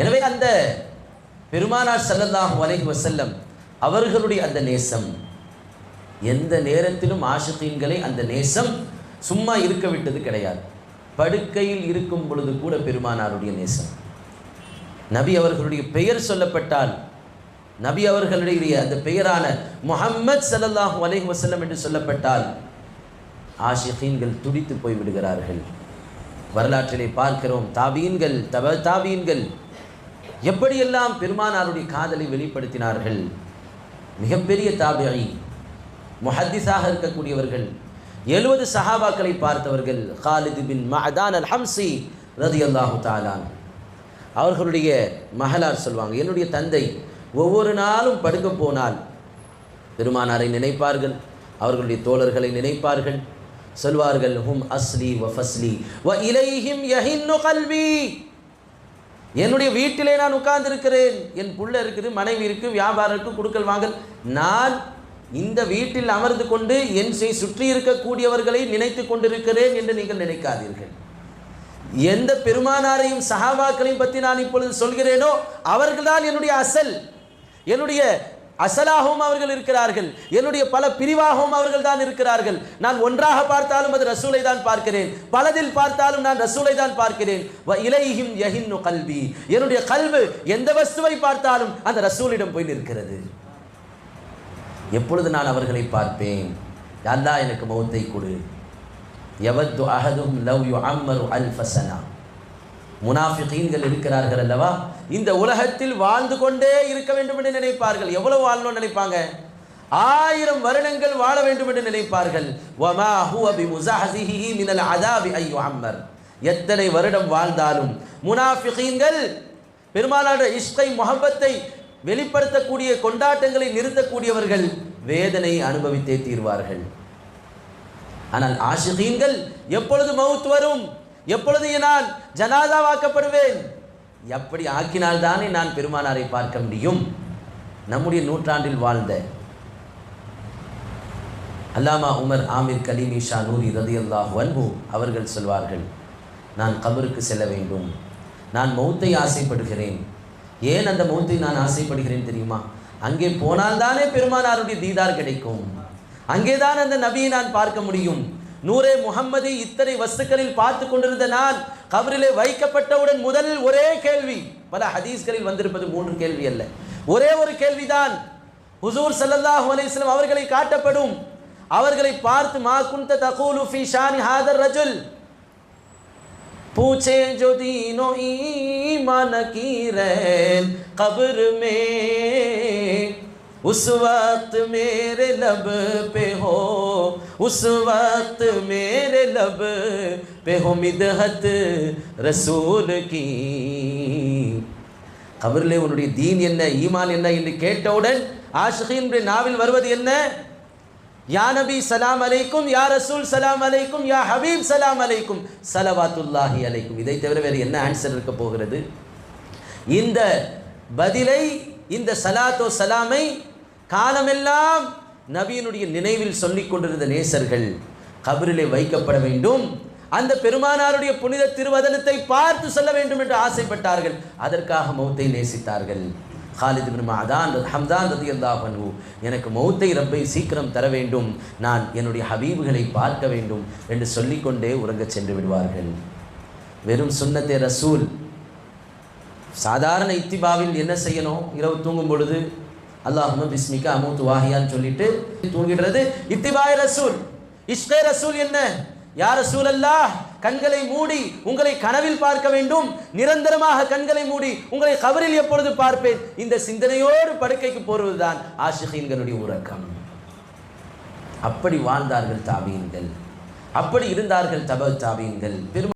எனவே அந்த பெருமானார் ஸல்லல்லாஹு அலைஹி வசல்லம் அவர்களுடைய அந்த நேசம் எந்த நேரத்திலும் ஆஷிகீன்களை அந்த நேசம் சும்மா இருக்க விட்டது கிடையாது. படுக்கையில் இருக்கும் பொழுது கூட பெருமானாருடைய நேசம். நபி அவர்களுடைய பெயர் சொல்லப்பட்டால் நபி அவர்களுடைய அந்த பெயரான முகம்மது சல்லாஹூ அலைஹி வசல்லம் என்று சொல்லப்பட்டால் ஆஷிகீன்கள் துடித்து போய் விடுகிறார்கள் வரலாற்றிலே பார்க்கிறோம் தாபீன்கள் தப தாபீன்கள் எப்படியெல்லாம் பெருமானாருடைய காதலை வெளிப்படுத்தினார்கள்? மிகப்பெரிய தாபிஐ முஹத்திஸாக இருக்கக்கூடியவர்கள் எழுபது சஹாபாக்களை பார்த்தவர்கள் ஹாலிது பின் மஹதான் அல் ஹம்சி ரதியல்லாஹு தாலான் அவர்களுடைய மகளார் சொல்வாங்க என்னுடைய தந்தை ஒவ்வொரு நாளும் படுக்க போனால் பெருமானாரை நினைப்பார்கள் அவர்களுடைய தோழர்களை நினைப்பார்கள். சொல்வார்கள் ஹும் அஸ்லி வ ஃபஸ்லி வ இலைஹிம் யஹின்னு கல்வி. என்னுடைய வீட்டிலே நான் உட்கார்ந்திருக்கிறேன். என் புள்ள இருக்குது மனைவி இருக்குது வியாபாரம் இருக்குது கொடுக்கல் வாங்கல். நான் இந்த வீட்டில் அமர்ந்து கொண்டு என் செய் சுற்றி இருக்கக்கூடியவர்களை நினைத்து கொண்டிருக்கிறேன் என்று நீங்கள் நினைக்காதீர்கள். எந்த பெருமானாரையும் சஹாபாக்களையும் பற்றி நான் இப்பொழுது சொல்கிறேனோ அவர்கள்தான் என்னுடைய அசல். என்னுடைய அசலாகவும் அவர்கள் இருக்கிறார்கள். என்னுடைய பல பிரிவாகவும் அவர்கள் தான் இருக்கிறார்கள். நான் ஒன்றாக பார்த்தாலும் அது ரசூலை தான் பார்க்கிறேன். பலதில் பார்த்தாலும் நான் ரசூலை தான் பார்க்கிறேன். வ யஹின்னு கல்வி என்னுடைய கல்வு எந்த வஸ்துவை பார்த்தாலும் அந்த ரசூலிடம் போய் நிற்கிறது. எப்பொழுது நான் அவர்களை பார்ப்பேன்? அல்லாஹ் எனக்கு மௌத்தை கொடு? எவத்து அகதும் லவ் யு அம்மரு அல் ஃபசனா முனாஃபிகீன்கள் இருக்கிறார்கள் அல்லவா? இந்த உலகத்தில் வாழ்ந்து கொண்டே இருக்க வேண்டும் என்று நினைப்பார்கள். எவ்வளவு வாழணும்னு நினைப்பாங்க? ஆயிரம் வருடங்கள் வாழ வேண்டும் என்று நினைப்பார்கள். வமா ஹுவ பிமுஸஹிஹி மினல் அதாபி ஐயோ அம்மர் எத்தனை வருடம் வாழ்ந்தாலும் முனாஃபிகீன்கள் பெருமானாருடைய இஷ்கை முகப்பத்தை வெளிப்படுத்தக்கூடிய கொண்டாட்டங்களை நிறுத்தக்கூடியவர்கள் வேதனை அனுபவித்தே தீர்வார்கள். ஆனால் ஆஷிகீன்கள் எப்பொழுது மவுத் வரும்? எப்பொழுது நான் ஜனாதாவாக்கப்படுவேன்? எப்படி ஆக்கினால் தானே நான் பெருமானாரை பார்க்க முடியும்? நம்முடைய நூற்றாண்டில் வாழ்ந்த அல்லாமா உமர் ஆமீர் கலீம் ஷா நூரி ரதி அல்லாஹ் வன்பு அவர்கள் சொல்வார்கள் நான் கபருக்கு செல்ல வேண்டும். நான் மௌத்தை ஆசைப்படுகிறேன். ஏன் அந்த மௌத்தை நான் ஆசைப்படுகிறேன் தெரியுமா? அங்கே போனால்தானே பெருமானாருடைய தீதார் கிடைக்கும். அங்கேதான் அந்த நபியை நான் பார்க்க முடியும். நூரே முகம்மது இத்தனை வஸ்துக்களில் பார்த்து கொண்டிருந்த நான் கபரிலே வைக்கப்பட்டவுடன் முதல் ஒரே கேள்வி பல ஹதீஸ்களில் வந்திருப்பது மூன்று கேள்வி அல்ல ஒரே ஒரு கேள்விதான் ஹுசூர் ஸல்லல்லாஹு அலைஹி வஸல்லம் அவர்களை காட்டப்படும் அவர்களை பார்த்து மா குந்த தகூலு ஃபி ஷானி ஹாதர் ரஜுல் पूछे जो दीनो ईमान की रैन कब्र में उस वक्त मेरे लब पे हो उस वक्त मेरे लब पे हो मिदहत रसूल की கபரிலே உன்னுடைய தீன் என்ன ஈமான் என்ன என்று கேட்டவுடன் ஆஷிகினுடைய நாவில் வருவது என்ன யா நபி சலாம் அலைக்கும் யா ரசூல் சலாம் அலைக்கும் யா ஹபீப் சலாம் அலைக்கும் சலவாத்துல்லாஹி அலைக்கும் இதை தவிர வேறு என்ன ஆன்சர் இருக்க போகிறது இந்த பதிலை இந்த சலாத்தோ சலாமை காலமெல்லாம் நபியினுடைய நினைவில் சொல்லிக் கொண்டிருந்த நேசர்கள் கபரிலே வைக்கப்பட வேண்டும். அந்த பெருமானாருடைய புனித திருவதனத்தை பார்த்து சொல்ல வேண்டும் என்று ஆசைப்பட்டார்கள். அதற்காக மௌத்தை நேசித்தார்கள். ஹாலித் பின் மஹதான் ஹம்தான் ரதி அல்லாஹனு எனக்கு மௌத்தை ரப்பை சீக்கிரம் தர வேண்டும். நான் என்னுடைய ஹபீபுகளை பார்க்க வேண்டும் என்று சொல்லிக்கொண்டே உறங்கச் சென்று விடுவார்கள். வெறும் சுண்ணத்தை ரசூல். சாதாரண இத்திபாவில் என்ன செய்யணும்? இரவு தூங்கும் பொழுது அல்லாஹும பிஸ்மிகா அமூத்து வாஹியான்னு சொல்லிட்டு தூங்கிடுறது. இத்திபாய் ரசூல். இஷ்டே ரசூல் என்ன? யார் ரசூல் அல்லாஹ் கண்களை மூடி உங்களை கனவில் பார்க்க வேண்டும். நிரந்தரமாக கண்களை மூடி உங்களை கவரில் எப்பொழுது பார்ப்பேன்? இந்த சிந்தனையோடு படுக்கைக்கு போவதுதான் ஆஷிகீன்களுடைய உறக்கம். அப்படி வாழ்ந்தார்கள் தாபீன்கள். அப்படி இருந்தார்கள் தப தாபீன்கள். பெரும்